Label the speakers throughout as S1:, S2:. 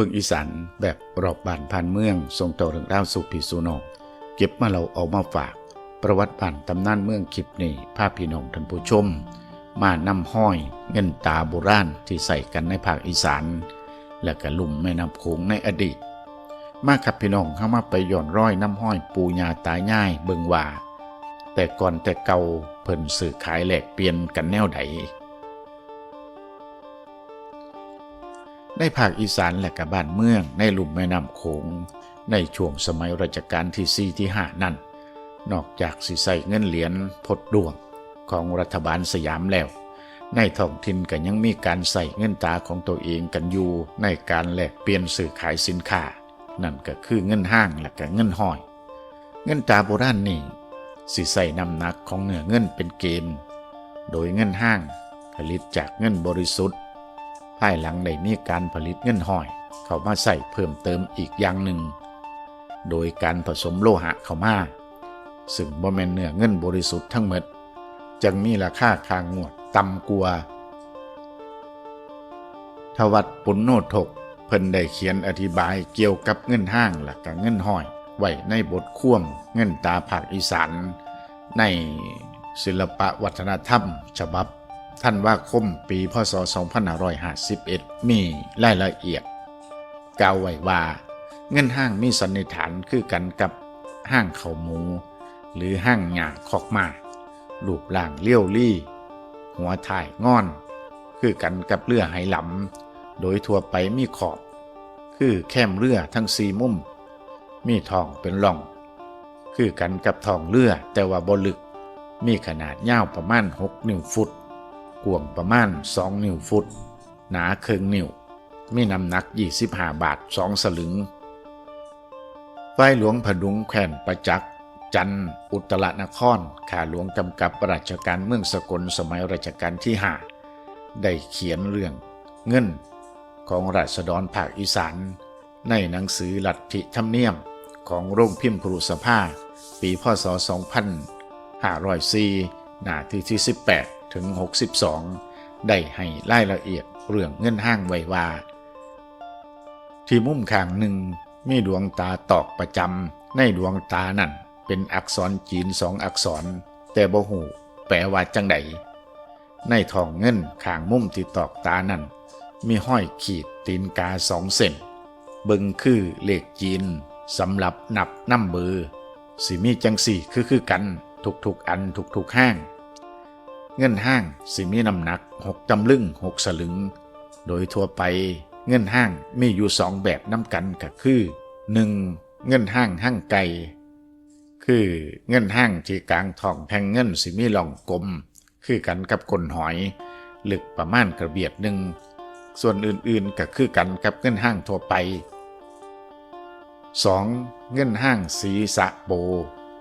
S1: เบิ่งอีสานแบบรอบบานผ่านเมืองทรงต่อเรื่องราวสู่พี่สู่น้องเก็บมาเราเอามาฝาก ประวัติบ้านตำนานเมืองคลิปนี้ภาพพี่น้องท่านผู้ชม มานำห้อยเงินตาโบราณที่ใส่กันในภาคอีสาน และก็ลุ่มแม่น้ำโขงในอดีต มาครับพี่น้องเข้ามาไปย้อนร้อยน้ำห้อยปูญาตาย่ายเบิงว่า แต่ก่อนแต่เก่าเพิ่นสื่อขายแหลกเปลี่ยนกันแนวใด ในภาคอีสานและกับบ้านเมืองในลุ่มแม่น้ำโขงในช่วงสมัยรัชกาลที่4ที่5นั่น นอกจากสิใส่เงินเหรียญพดดวงของรัฐบาลสยามแล้ว ในท้องถิ่นก็ยังมีการใส่เงินตาของตัวเองกันอยู่ในการแลกเปลี่ยนสื่อขายสินค้า นั่นก็คือเงินห้างและก็เงินห้อย เงินตาโบราณนี่สิใส่น้ำหนักของเนื้อเงินเป็นเกณฑ์ โดยเงินห้างผลิตจากเงินบริสุทธิ์ ภายหลังได้มีการผลิตเงินห้อย เข้ามาใส่เพิ่มเติมอีกอย่างหนึ่ง โดยการผสมโลหะเข้ามาซึ่งบ่แม่นเนื้อเงินบริสุทธิ์ทั้งหมดจึงมีราคาคางวดต่ำกว่าทวัดปุณโนทกเพิ่นได้เขียนอธิบายเกี่ยวกับเงินห้างและก็เงินห้อย ไว้ในบทข่วมเงินตาภาคอีสานในศิลปวัฒนธรรม ฉบับ ท่านว่าคมปีพศ 2551 มีรายละเอียดกล่าวไว้ว่า เงินห้างมีสันนิษฐานคือกันกับห้างเขาหมู หรือห้างหยาคอกมารูปร่างเลี้ยวลี่ หัวถ่ายงอน คือกันกับเรือไหหลำโดยทั่วไปมีขอบ คือแคมเรือทั้งสี่มุม มีทองเป็นร่อง คือกันกับทองเรือแต่ว่าบลึก มีขนาดยาวประมาณ 6 นิ้วฟุต กว้างประมาณ 2 นิ้วฟุต หนาเคืองนิ้ว มีน้ำหนัก 25 บาท 2 สลึงฝ่ายหลวงผดุงแขวนประจักษ์จันอุตรนครข้าหลวงกำกับราชการเมืองสกลสมัยรัชกาลที่5ได้เขียนเรื่องเงินของราษฎรภาคอีสาน ในหนังสือลัทธิธรรมเนียมของโรงพิมพ์ครูสภา ปีพศ 2504 หน้าที่ที่ 18 ถึง 62 ได้ให้รายละเอียดเรื่องเงินห้างไว้ว่า ที่มุมข้างหนึ่งมีดวงตาตอกประจำในดวงตานั่นเป็นอักษรจีนสองอักษร แต่บ่หูแปลว่าจังใดในทองเงินข้างมุมที่ตอกตานั่นมีห้อยขีดตีนกาสองเส้นเบิงคือเลขจีนสำหรับนับน้ำเบอร์สิมีจังสี่คือคือกันทุกๆอันทุกๆห้าง เงินห้างสิมีน้ำหนักหกตำลึงหกสลึง โดยทั่วไปเงินห้างมีอยู่สองแบบน้ำกันก็คือ 1. เงินห้างห้างไก่คือเงินห้างที่กลางท้องแผ่งเงินสิมีหล่องกลม คือกันกับก้นหอย ลึกประมาณกระเบียดหนึ่งส่วนอื่นๆก็คือกันกับเงินห้างทั่วไป 2. เงินห้างสีสะโบ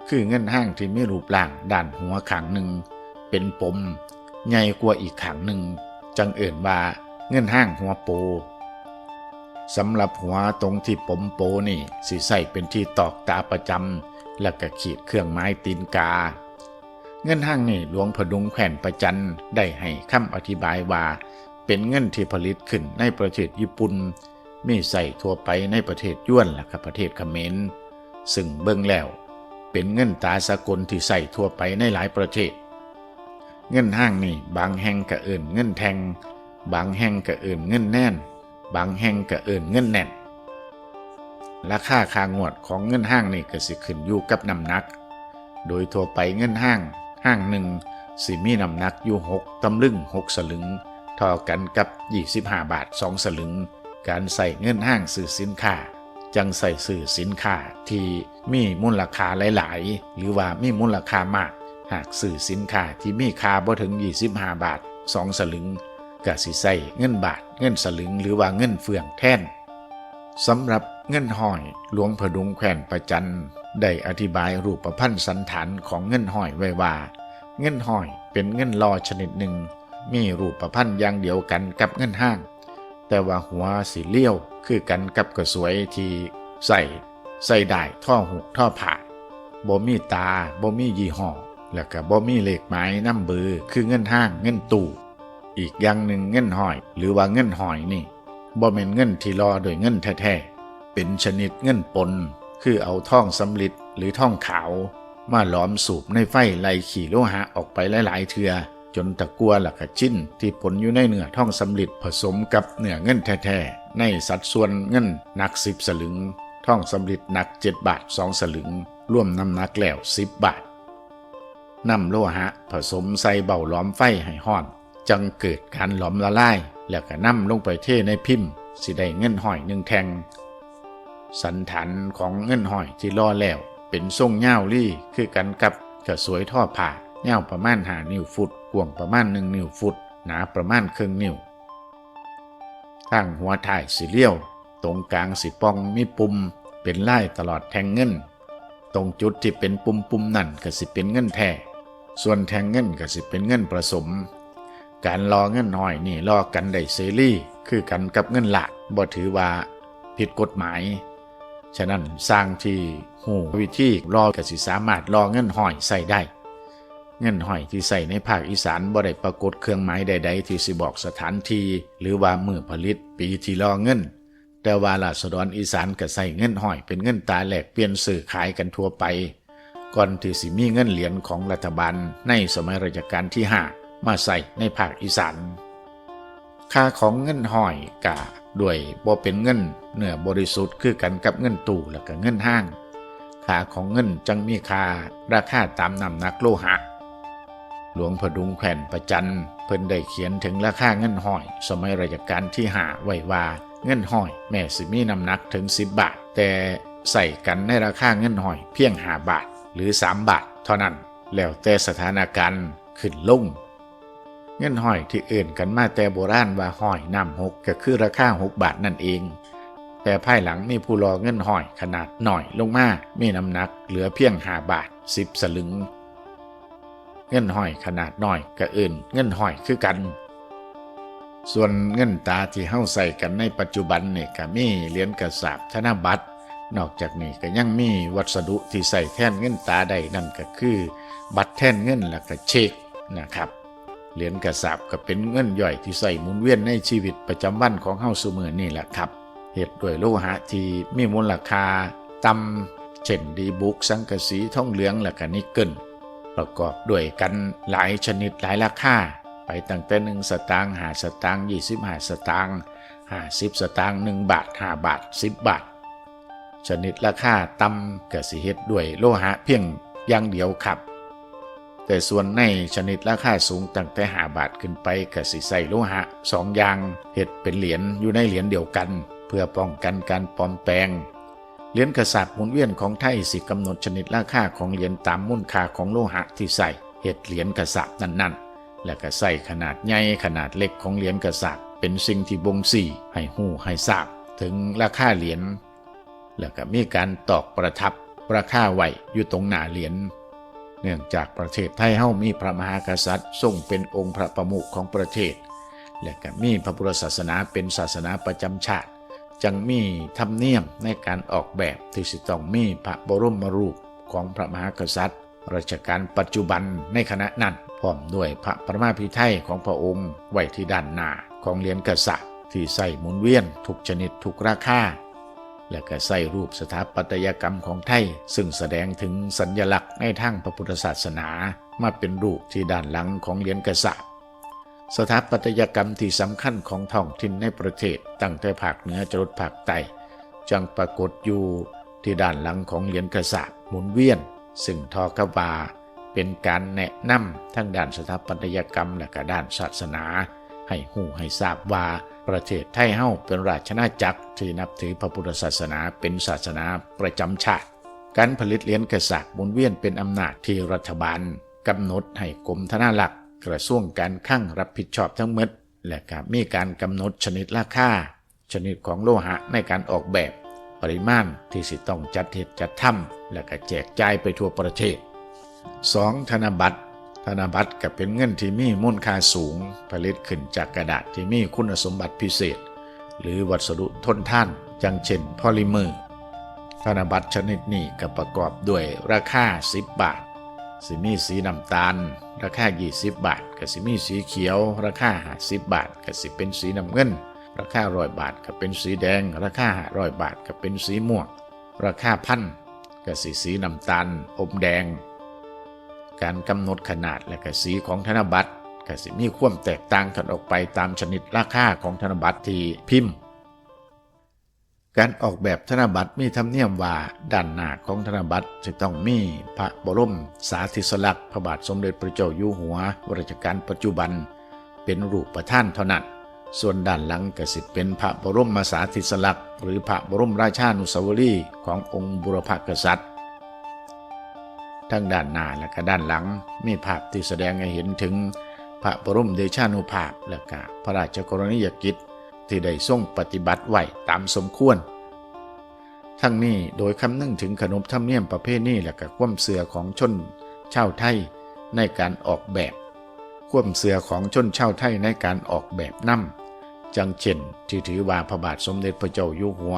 S1: คือเงินห้างที่มีรูปร่างด้านหัวขางหนึ่ง เป็นปมใหญ่กว่าอีกขางหนึ่ง จังเอิ่นว่าเงินห้างหัวโปสำหรับหัวตรงที่ปมโปนี่สีใส่เป็นที่ตอกตาประจำและก็ขีดเครื่องไม้ตีนกา เงินห้างนี่หลวงพดุงแขวนประจันได้ให้คำอธิบายว่า เป็นเงินที่ผลิตขึ้นในประเทศญี่ปุ่นมีใส่ทั่วไปในประเทศย้วนและก็ประเทศเขมรซึ่งเบิ่งแล้ว เป็นเงินตาสากลที่ใส่ทั่วไปในหลายประเทศ เงินห้างนี่บางแห่งก็เอิ่นเงินแทง บางแห่งก็เอิ่นเงินแน่น บางแห่งก็เอิ่นเงินแน่นราคาคางวดของเงินห้างนี่ก็สิขึ้นอยู่กับน้ำหนัก โดยทั่วไปเงินห้างห้างหนึ่งสิมีน้ำหนักอยู่หกตำลึงหกสลึงเท่ากันกับ 25 บาท 2 สลึง การใส่เงินห้างซื้อสินค้า จังใส่ซื้อสินค้าที่มีมูลค่าหลาย ๆ หรือว่ามีมูลค่ามาก หากซื้อสินค้าที่มีค่าบ่ถึง 25 บาท 2 สลึงก็สิใส่เงินบาท เงินสลึงหรือว่าเงินเฟืองแทนสำหรับเงินห้อยหลวงพดุงแขวนประจันได้อธิบายรูปพันธ์สันฐานของเงินห้อยไว้ว่า เงินห้อยเป็นเงินลอชนิดหนึ่ง มีรูปพันธ์อย่างเดียวกันกับเงินห้าง แต่ว่าหัวสีเลี้ยวคือกันกับกระสวยที่ใส่ใส่ได้ท่อหุกท่อผ่าบ่มีตาบ่มียี่ห้อ แล้วก็บ่มีเลขหมายน้ำเบอร์คือเงินห้างเงินตู่อีกอย่างหนึ่งเงินหอย หรือว่าเงินหอยนี่บ่แม่นเงินที่รอโดยเงินแท้ๆเป็นชนิดเงินปน คือเอาท่องสำลิดหรือท่องขาว มาหลอมสูบในไฟไล่ขี่โลหะออกไปหลายๆเทือจนตะกัวหลักชิ้นที่ผลอยู่ในเนื้อท่องสำลิดผสมกับเนื้อเงินแท้ๆในสัดส่วนเงินหนักสิบสลึง ท่องสำลิดหนักเจ็ดบาทสองสลึงรวมน้ำหนักแล้วสิบบาท นำโลหะ ผสมใส่เบาหลอมไฟให้ห้อน จังเกิดการหลอมละลาย แล้วก็นำลงไปเทในพิมพ์ สิได้เงินหอยหนึ่งแทง สันฐานของเงินหอยที่ล่อแล้ว เป็นทรงเง่าลี่คือกันกับกระสวยท่อผ่าเง่าประมาณหานิ้วฟุตกว้างประมาณหนึ่งนิ้วฟุต หนาประมาณครึ่งนิ้วทางหัวถ่ายสีเลี้ยว ตรงกลางสีปองมีปุ่ม เป็นลายตลอดแทงเงิน ตรงจุดที่เป็นปุ่มปุ่มนั่นก็สิเป็นเงินแท้ ส่วนแทงเงินก็สิเป็นเงินผสม การรอเงินหอยนี่รอกันได้เสรีคือกันกับเงินหลักบ่ถือว่าผิดกฎหมาย ฉะนั้นสร้างที่หูวิธีรอก็สิสามารถรอเงินหอยใส่ได้ เงินหอยที่ใส่ในภาคอีสานบ่ได้ปรากฏเครื่องหมายใด ๆ ที่สิบอกสถานที่หรือว่ามือผลิตปีที่รอเงิน แต่ว่าราษฎรอีสานก็ใส่เงินหอยเป็นเงินตาแหลกเปลี่ยนสื่อขายกันทั่วไป ก่อนที่สิมีเงินเหรียญของรัฐบาลในสมัยรัชกาลที่ 5 มาใส่ในภาคอีสานค่าของเงินหอยกะด้วยบ่เป็นเงินเนื้อบริสุทธิ์คือกันกับเงินตู้และก็เงินห้างค่าของเงินจังมีค่าราคาตามน้ำหนักโลหะ หลวงพดุงแผ่นประจันเพิ่นได้เขียนถึงราคาเงินหอย สมัยรัชกาลที่ห้าไว้ว่าเงินหอย แม่สิมีน้ำหนักถึง 10 บาท แต่ใส่กันในราคาเงินหอยเพียง5บาท หรือ 3 บาทเท่านั้น แล้วแต่สถานการณ์ขึ้นลงเงินหอยที่เอื่นกันมาแต่โบราณว่าหอยน้ำหกก็คือราคา6บาทนั่นเอง แต่ภายหลังมีผู้รอเงินหอยขนาดหน่อยลงมามีน้ำหนักเหลือเพียง5บาท10สลึง เงินหอยขนาดน้อยก็เอื่นเงินหอยคือกัน ส่วนเงินตาที่เฮาใส่กันในปัจจุบันเนี่ยก็มีเหรียญกระสาบธนบัตร นอกจากนี้ก็ยังมีวัสดุที่ใส่แท่นเงินตาได้นั่นก็คือ บัตรแท่นเงินและก็เช็คนะครับเหรียญกระสาบก็เป็นเงินย่อยที่ใส่หมุนเวียนในชีวิตประจำวันของเฮาซุมือนี่แหละครับเหตุด้วยโลหะที่มีมูลค่าต่ำเช่นดีบุกสังกะสีทองเหลืองและก็นิกเกิลประกอบด้วยกันหลายชนิดหลายราคาไปตั้งแต่หนึ่งสตางค์หาสตางค์ยี่สิบห้าสตางค์ห้าสิบสตางค์หนึ่งบาทห้าบาทสิบบาท ชนิดราคาต่ำก็สิเฮ็ดด้วยโลหะเพียงอย่างเดียวครับ แต่ส่วนในชนิดราคาสูงตั้งแต่หาบาทขึ้นไปก็สิใส่โลหะสองอย่างเฮ็ดเป็นเหรียญอยู่ในเหรียญเดียวกัน เพื่อป้องกันการปลอมแปลงเหรียญกษัตริย์หมุนเวียนของไทยสิกำหนดชนิดราคาของเหรียญตามมูลค่าของโลหะที่ใส่เห็ดเหรียญกษัตริย์นั่นๆ และก็ใส่ขนาดใหญ่ขนาดเล็กของเหรียญกษัตริย์ เป็นสิ่งที่บ่งสี่ให้หู้ให้ทราบ ถึงราคาเหรียญ แล้วก็มีการตอกประทับปราคาไว้อยู่ตรงหน้าเหรียญเนื่องจากประเทศไทยเฮามีพระมหากษัตริย์ทรงเป็นองค์พระประมุขของประเทศ และก็มีพระพุทธศาสนาเป็นศาสนาประจำชาติจังมีธรรมเนียมในการออกแบบที่สิต้องมีพระบรมรูปของพระมหากษัตริย์รัชกาลปัจจุบันในคณะนั้นพร้อมด้วยพระประมาพิไทยของพระองค์ไว้ที่ด้านหน้าของเหรียญกษัตริย์ที่ใส่หมุนเวียนทุกชนิดทุกราคา และก็ใส่รูปสถาปัตยกรรมของไทย ซึ่งแสดงถึงสัญลักษณ์ในทางพระพุทธศาสนามาเป็นรูปที่ด้านหลังของเหรียญกษัตริย์สถาปัตยกรรมที่สำคัญของท้องถิ่นในประเทศตั้งแต่ภาคเหนือจรดภาคใต้จังปรากฏอยู่ที่ด้านหลังของเหรียญกษัตริย์หมุนเวียน ซึ่งทอกบาเป็นการแนะนำทั้งด้านสถาปัตยกรรมและก็ด้านศาสนา ให้หูให้ทราบว่า ประเทศไทยเฮาเป็นราชนาจักรที่นับถือพระพุทธศาสนาเป็นศาสนาประจำชาติ การผลิตเหรียญกระสากหมุนเวียนเป็นอำนาจที่รัฐบาลกำหนดให้กรมธนารักษ์กระทรวงการคลังรับผิดชอบทั้งหมดและก็มีการกำหนดชนิดราคาชนิดของโลหะในการออกแบบปริมาณที่สิต้องจัดเหตุจัดทำและก็แจกจ่ายไปทั่วประเทศ 2. ธนบัตร ธนบัตรก็เป็นเงินที่มีมูลค่าสูง ผลิตขึ้นจากกระดาษที่มีคุณสมบัติพิเศษ หรือวัสดุทนทานจังเช่นพอลิเมอร์ ธนบัตรชนิดนี้ก็ประกอบด้วยราคา 10 บาทสิมีสีน้ำตาล ราคา 20 บาทก็สิมีสีเขียว ราคา 50 บาทก็สิเป็นสีน้ำเงิน ราคาร้อยบาทก็เป็นสีแดง ราคาร้อยบาทก็เป็นสีม่วง ราคาพันก็สีสีน้ำตาลอมแดง การกำหนดขนาดและกสีของธนบัตรก็สิมีความแตกต่างกันออกไปตามชนิดราคาของธนบัตรที่พิมพ์ การออกแบบธนบัตรมีธรรมเนียมว่าด้านหน้าของธนบัตรจะต้องมีพระบรมสาธิสลักษณ์พระบาทสมเด็จพระเจ้าอยู่หัวรัชกาลปัจจุบัน เป็นรูปประท่านเท่านั้นส่วนด้านหลังกสิเป็นพระบรมมาสาธิสลักษณ์หรือพระบรมราชานุสาวรีย์ขององค์บุรพกษัตริย์ ทั้งด้านหน้าและก็ด้านหลัง มีภาพที่แสดงให้เห็นถึงพระบรมเดชานุภาพและก็พระราชกรณียกิจที่ได้ทรงปฏิบัติไว้ตามสมควร ทั้งนี้โดยคำนึงถึงขนบธรรมเนียมประเพณีและก็ความเสื่อของชนชาวไทยในการออกแบบ ความเสื่อของชนชาวไทยในการออกแบบนำจังเช่นที่ถือว่าพระบาทสมเด็จพระเจ้าอยู่หัว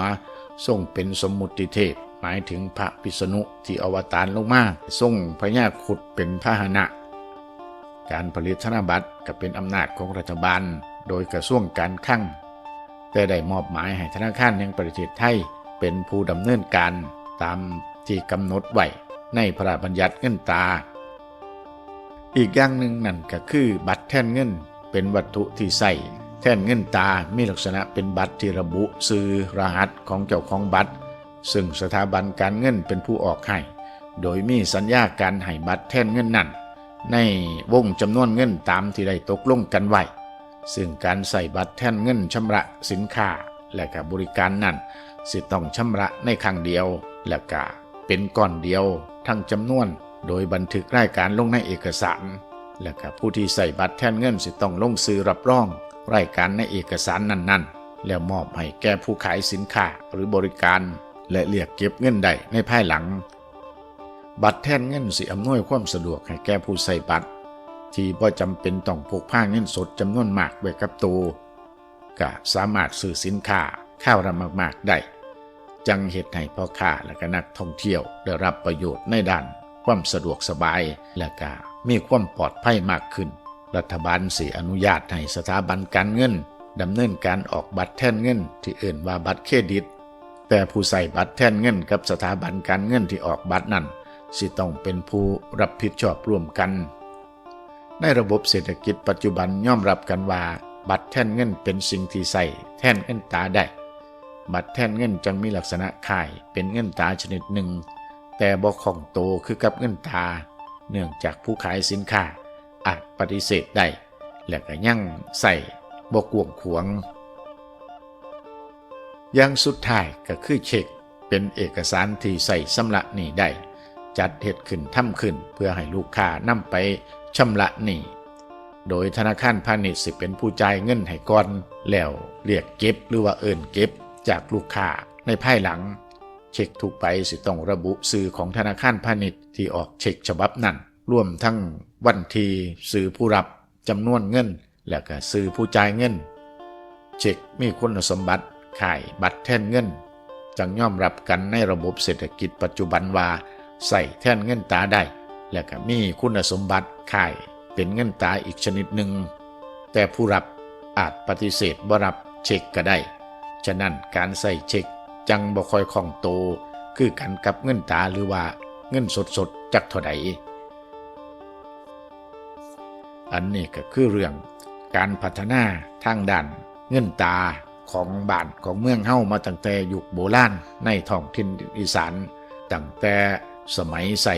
S1: ทรงเป็นสมมุติเทพ หมายถึงพระพิษณุที่อวตารลงมาทรงพญาครุดเป็นพาหนะ การผลิตธนบัตรก็เป็นอำนาจของรัฐบาล โดยกระทรวงการคลังแต่ได้มอบหมายให้ธนาคารแห่งประเทศไทยเป็นผู้ดำเนินการตามที่กำหนดไว้ในพระราชบัญญัติเงินตราอีกอย่างหนึ่งนั่นก็คือบัตรแท่นเงินเป็นวัตถุที่ใส่แท่นเงินตา มีลักษณะเป็นบัตรที่ระบุ ซื้อรหัสของเจ้าของบัตร ซึ่งสถาบันการเงินเป็นผู้ออกให้ โดยมีสัญญาการให้บัตรแท่นเงินนั้น ในวงจำนวนเงินตามที่ได้ตกลงกันไว้ ซึ่งการใส่บัตรแท่นเงินชำระสินค้าและกับบริการนั้นสิต้องชำระในครั้งเดียว และก็เป็นก้อนเดียว ทั้งจำนวน โดยบันทึกรายการลงในเอกสาร และก็ผู้ที่ใส่บัตรแท่นเงินสิต้องลงซื้อรับรอง รายการในเอกสารนั้นๆ แล้วมอบให้แก่ผู้ขายสินค้าหรือบริการ และเรียกเก็บเงินได้ในภายหลัง บัตรแทนเงินสิอำนวยความสะดวกให้แก่ผู้ใส่บัตร ที่บ่จำเป็นต้องพกพาเงินสดจำนวนมากไว้กับตัวก็สามารถซื้อสินค้าข้าวรำมากๆได้จังเหตุให้พ่อค้าและก็นักท่องเที่ยวได้รับประโยชน์ในด้าน ความสะดวกสบายและก็มีความปลอดภัยมากขึ้น รัฐบาลสิอนุญาตให้สถาบันการเงินดำเนินการออกบัตรแทนเงินที่เอื่นว่าบัตรเครดิต แต่ผู้ใส่บัตรแทนเงินกับสถาบันการเงินที่ออกบัตรนั้นสิต้องเป็นผู้รับผิดชอบร่วมกัน ในระบบเศรษฐกิจปัจจุบันยอมรับกันว่า บัตรแทนเงินเป็นสิ่งที่ใส่แทนเงินตาได้ บัตรแทนเงินจังมีลักษณะขายเป็นเงินตาชนิดหนึ่ง แต่บ่ของโตคือกับเงินตา เนื่องจากผู้ขายสินค้าอาจปฏิเสธได้และก็ยังใส่บกวงขวง อย่างสุดท้ายก็คือเช็ค เป็นเอกสารที่ใส่สำระหนี้ได้ จัดเหตุขึ้นทำขึ้น เพื่อให้ลูกค้านำไปชำระหนี้โดยธนาคารพาณิชย์สิเป็นผู้จ่ายเงินให้ก่อน แล้วเรียกเก็บหรือว่าเอินเก็บจากลูกค้าในภายหลัง เช็คถูกไปสิต้องระบุสื่อของธนาคารพาณิชย์ที่ออกเช็คฉบับนั้นรวมทั้งวันทีสื่อผู้รับจำนวนเงิน และก็สื่อผู้จ่ายเงิน เช็คมีคุณสมบัติ ขายบัตรแท่นเงินจังยอมรับกันในระบบเศรษฐกิจปัจจุบันว่าใส่แท่นเงินตาได้ และก็มีคุณสมบัติขายเป็นเงินตาอีกชนิดหนึ่ง แต่ผู้รับอาจปฏิเสธบ่รับเช็คก็ได้ ฉะนั้นการใส่เช็คจังบ่คอยคล่องโต คือกันกับเงินตาหรือว่าเงินสดสดๆจักเท่าใดอันนี้ก็คือเรื่องการพัฒนาทางด้านเงินตา ของบ้านของเมืองเฮ้ามาตั้งแต่ยุคโบราณในท้องถิ่นอีสานตั้งแต่สมัยใส่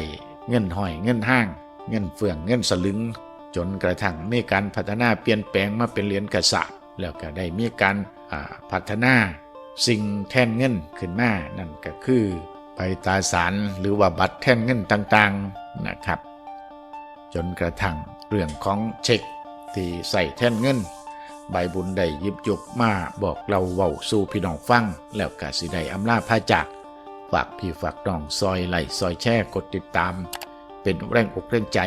S1: เงินห้อยเงินห้าง เงินเฟื่องเงินสลึง จนกระทั่งมีการพัฒนาเปลี่ยนแปลงมาเป็นเหรียญกระสาบแล้วก็ได้มีการพัฒนาสิ่งแทนเงินขึ้นมานั่นก็คือใบตาสารหรือว่าบัตรแทนเงินต่างๆนะครับ จนกระทั่งเรื่องของเช็คที่ใส่แท่นเงิน ใบบุญได้ยิบยกมาบอกเราเว้าสู่พี่น้องฟัง แล้วก็สิได้อำลาพาจาก ฝากพี่ฝากน้องซอยไหลซอยแช่กดติดตาม เป็นแรงอกแรงใจ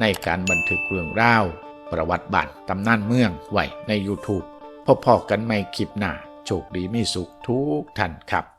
S1: ในการบันทึกเรื่องราว ประวัติบ้านตำนานเมืองไว้ใน YouTube พบพอกันใหม่คลิปหน้า โชคดีมีสุขทุกท่านครับ